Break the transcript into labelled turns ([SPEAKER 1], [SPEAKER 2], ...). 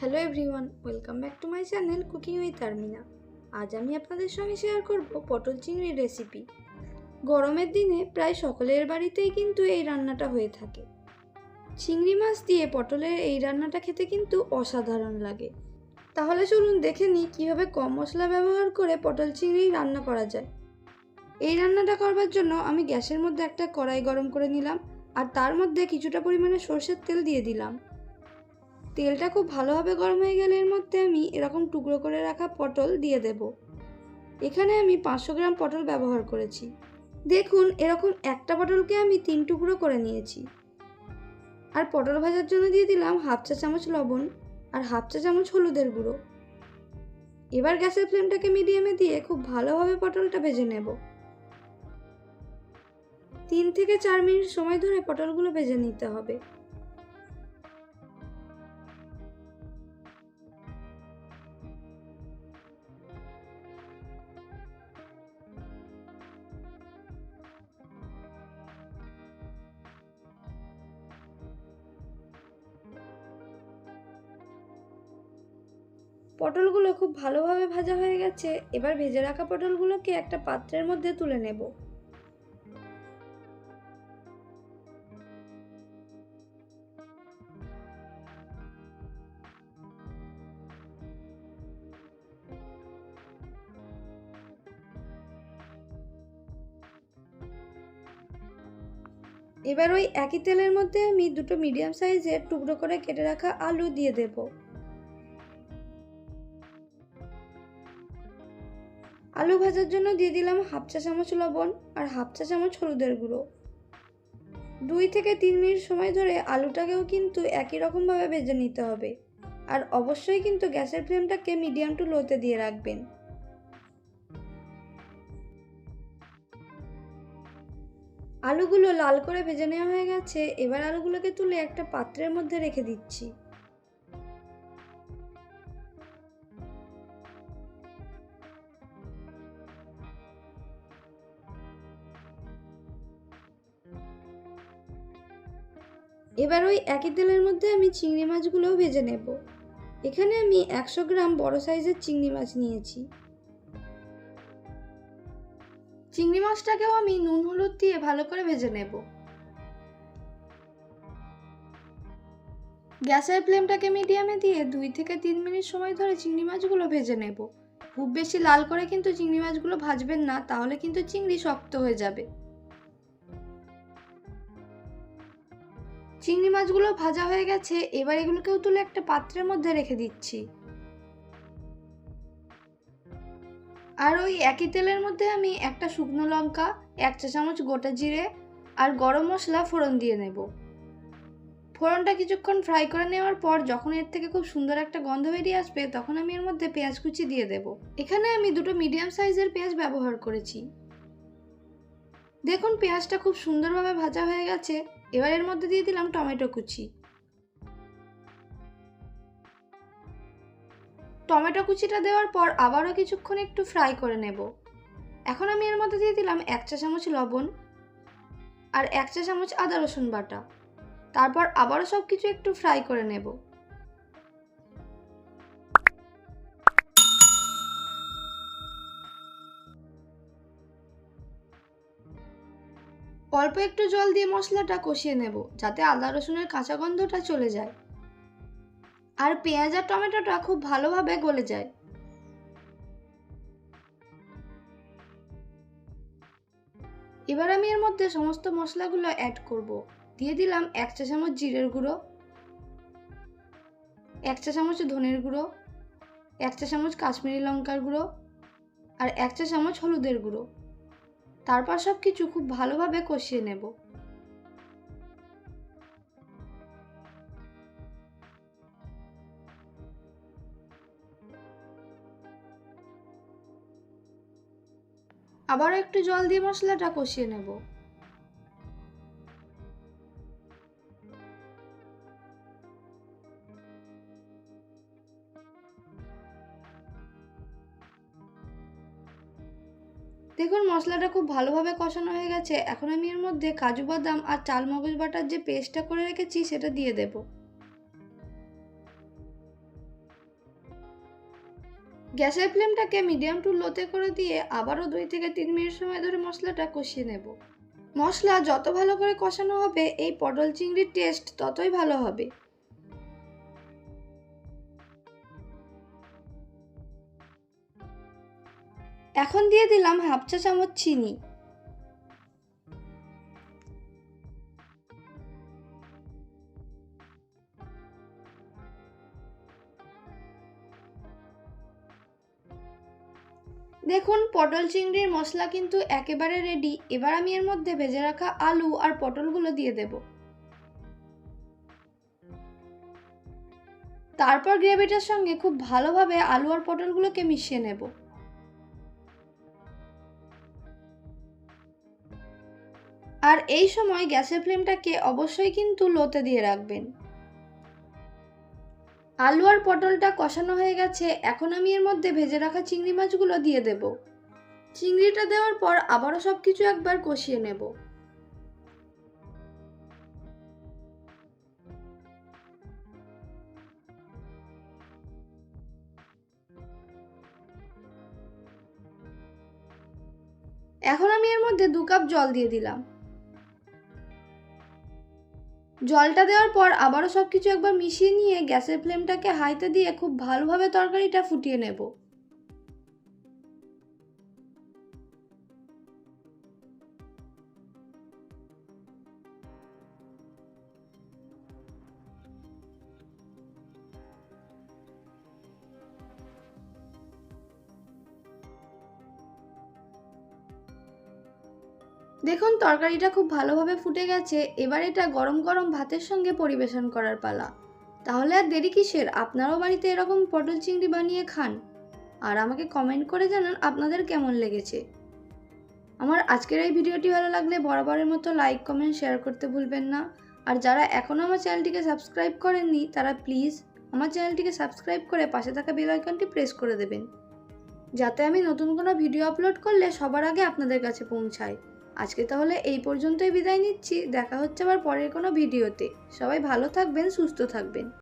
[SPEAKER 1] Hello everyone, welcome back to my channel cooking with Armina. আজ আমি আপনাদের সঙ্গে শেয়ার করব পটল চিংড়ির রেসিপি গরমের দিনে প্রায় সকলের বাড়িতেই কিন্তু এই রান্নাটা হয়ে থাকে। চিংড়ি মাছ দিয়ে পটলের এই রান্নাটা খেতে কিন্তু অসাধারণ লাগে। তাহলে চলুন দেখে নিই কীভাবে কম মশলা ব্যবহার করে পটল চিংড়ি রান্না করা যায়। এই রান্নাটা করবার জন্য আমি গ্যাসের মধ্যে একটা কড়াই গরম করে নিলাম আর তার মধ্যে কিছুটা পরিমাণে সর্ষের তেল দিয়ে দিলাম। তেলটা খুব ভালোভাবে গরম হয়ে গেলে এর মধ্যে আমি এরকম টুকরো করে রাখা পটল দিয়ে দেব। এখানে আমি পাঁচশো গ্রাম পটল ব্যবহার করেছি। দেখুন, এরকম একটা পটলকে আমি তিন টুকরো করে নিয়েছি। আর পটল ভাজার জন্য দিয়ে দিলাম হাফ চা চামচ লবণ আর হাফ চা চামচ হলুদের গুঁড়ো। এবার গ্যাসের ফ্লেমটাকে মিডিয়ামে দিয়ে খুব ভালোভাবে পটলটা ভেজে নেব। তিন থেকে চার মিনিট সময় ধরে পটলগুলো ভেজে নিতে হবে। পটলগুলো খুব ভালোভাবে ভাজা হয়ে গেছে, এবার ভেজে রাখা পটলগুলোকে একটা পাত্রের মধ্যে তুলে নেব। এবার ওই একই তেলের মধ্যে আমি দুটো মিডিয়াম সাইজের টুকরো করে কেটে রাখা আলু দিয়ে দেবো। আলু ভাজার জন্য দিয়ে দিলাম হাফ চা চামচ লবণ আর হাফ চা চামচ হলুদের গুঁড়ো। দুই থেকে তিন মিনিট সময় ধরে আলুটাকেও কিন্তু একই রকমভাবে ভেজে নিতে হবে। আর অবশ্যই কিন্তু গ্যাসের ফ্লেমটাকে মিডিয়াম টু লোতে দিয়ে রাখবেন। আলুগুলো লাল করে ভেজে নেওয়া হয়ে গেছে, এবার আলুগুলোকে তুলে একটা পাত্রের মধ্যে রেখে দিচ্ছি। এবার ওই একই তেলের মধ্যে আমি চিংড়ি মাছগুলোও ভেজে নেব। এখানে আমি একশো গ্রাম বড় সাইজের চিংড়ি মাছ নিয়েছি। চিংড়ি মাছটাকেও আমি নুন, হলুদ দিয়ে ভালো করে ভেজে নেব। গ্যাসের ফ্লেমটাকে মিডিয়ামে দিয়ে দুই থেকে তিন মিনিট সময় ধরে চিংড়ি মাছগুলো ভেজে নেব। খুব বেশি লাল করে কিন্তু চিংড়ি মাছগুলো ভাজবেন না, তাহলে কিন্তু চিংড়ি শক্ত হয়ে যাবে। চিংড়ি মাছগুলো ভাজা হয়ে গেছে, এবার এগুলোকেও তুলে একটা পাত্রের মধ্যে রেখে দিচ্ছি। আর ওই একই তেলের মধ্যে আমি একটা শুকনো লঙ্কা, এক চা চামচ গোটা জিরে আর গরম মশলা ফোড়ন দিয়ে নেব। ফোড়নটা কিছুক্ষণ ফ্রাই করে নেওয়ার পর যখন এর থেকে খুব সুন্দর একটা গন্ধ বেরিয়ে আসবে, তখন আমি এর মধ্যে পেঁয়াজ কুচি দিয়ে দেব। এখানে আমি দুটো মিডিয়াম সাইজের পেঁয়াজ ব্যবহার করেছি। দেখুন, পেঁয়াজটা খুব সুন্দরভাবে ভাজা হয়ে গেছে। এবার এর মধ্যে দিয়ে দিলাম টমেটো কুচি। টমেটো কুচিটা দেওয়ার পর আবারও কিছুক্ষণ একটু ফ্রাই করে নেব। এখন আমি এর মধ্যে দিয়ে দিলাম এক চা চামচ লবণ আর এক চা চামচ আদা রসুন বাটা। তারপর আবারও সব কিছু একটু ফ্রাই করে নেব। অল্প একটু জল দিয়ে মশলাটা কষিয়ে নেব, যাতে আদা রসুনের কাঁচা গন্ধটা চলে যায়। আর পেঁয়াজ আর টমেটোটা খুব ভালোভাবে গলে যায়। এবার আমি এর মধ্যে সমস্ত মশলাগুলো অ্যাড করব। দিয়ে দিলাম এক চা চামচ জিরের গুঁড়ো, এক চা চামচ ধনের গুঁড়ো, এক চা চামচ কাশ্মীরি লঙ্কার গুঁড়ো, আর এক চা চামচ হলুদের গুঁড়ো। তারপর সব কিছু খুব ভালোভাবে কষিয়ে নেব। আবারও একটু জল দিয়ে মশলাটা কষিয়ে নেব। দেখুন, মশলাটা খুব ভালোভাবে কষানো হয়ে গেছে। এখন আমি এর মধ্যে কাজু বাদাম আর চাল মগজ বাটার যে পেস্টটা করে রেখেছি, সেটা দিয়ে দেব। গ্যাসের ফ্লেমটাকে মিডিয়াম টু লোতে করে দিয়ে আবারও দুই থেকে তিন মিনিট সময় ধরে মশলাটা কষিয়ে নেব। মশলা যত ভালো করে কষানো হবে, এই পটল চিংড়ির টেস্ট ততই ভালো হবে। এখন দিয়ে দিলাম হাফ চা চামচ চিনি। দেখুন, পটল চিংড়ির মশলা কিন্তু একেবারে রেডি এবার আমি এর মধ্যে ভেজে রাখা আলু আর পটলগুলো দিয়ে দেব। তারপর গ্রেভিটার সঙ্গে খুব ভালোভাবে আলু আর পটলগুলোকে মিশিয়ে নেব। আর এই সময় গ্যাসের ফ্লেমটাকে অবশ্যই কিন্তু লোতে দিয়ে রাখবেন। আলু আর পটলটা কষানো হয়ে গেছে, এখন আমি এর মধ্যে ভেজে রাখা চিংড়ি মাছগুলো দিয়ে দেব। চিংড়িটা দেওয়ার পর আবারও সব কিছু একবার কষিয়ে নেব। এখন আমি এর মধ্যে দু কাপ জল দিয়ে দিলাম। জলটা দেওয়ার পর আবারও সব কিছু একবার মিশিয়ে নিয়ে গ্যাসের ফ্লেমটাকে হাইতে দিয়ে খুব ভালোভাবে তরকারিটা ফুটিয়ে নেব। দেখুন, তরকারিটা খুব ভালোভাবে ফুটে গেছে। এবার এটা গরম গরম ভাতের সঙ্গে পরিবেশন করার পালা। তাহলে আর দেরি কিসের? আপনারাও বাড়িতে এরকম পটল চিংড়ি বানিয়ে খান। আর আমাকে কমেন্ট করে জানান আপনাদের কেমন লেগেছে। আমার আজকের এই ভিডিওটি ভালো লাগলে বরাবরের মতো লাইক কমেন্ট শেয়ার করতে ভুলবেন না। আর যারা এখনও আমার চ্যানেলটিকে সাবস্ক্রাইব করেননি, তারা প্লিজ আমার চ্যানেলটিকে সাবস্ক্রাইব করে পাশে থাকা বেল আইকনটি প্রেস করে দেবেন। যাতে আমি নতুন কোনো ভিডিও আপলোড করলে সবার আগে আপনাদের কাছে পৌঁছায়। আজকে তাহলে এই পর্যন্তই বিদায় নিচ্ছি। দেখা হচ্ছে আবার পরের কোনো ভিডিওতে। সবাই ভালো থাকবেন, সুস্থ থাকবেন।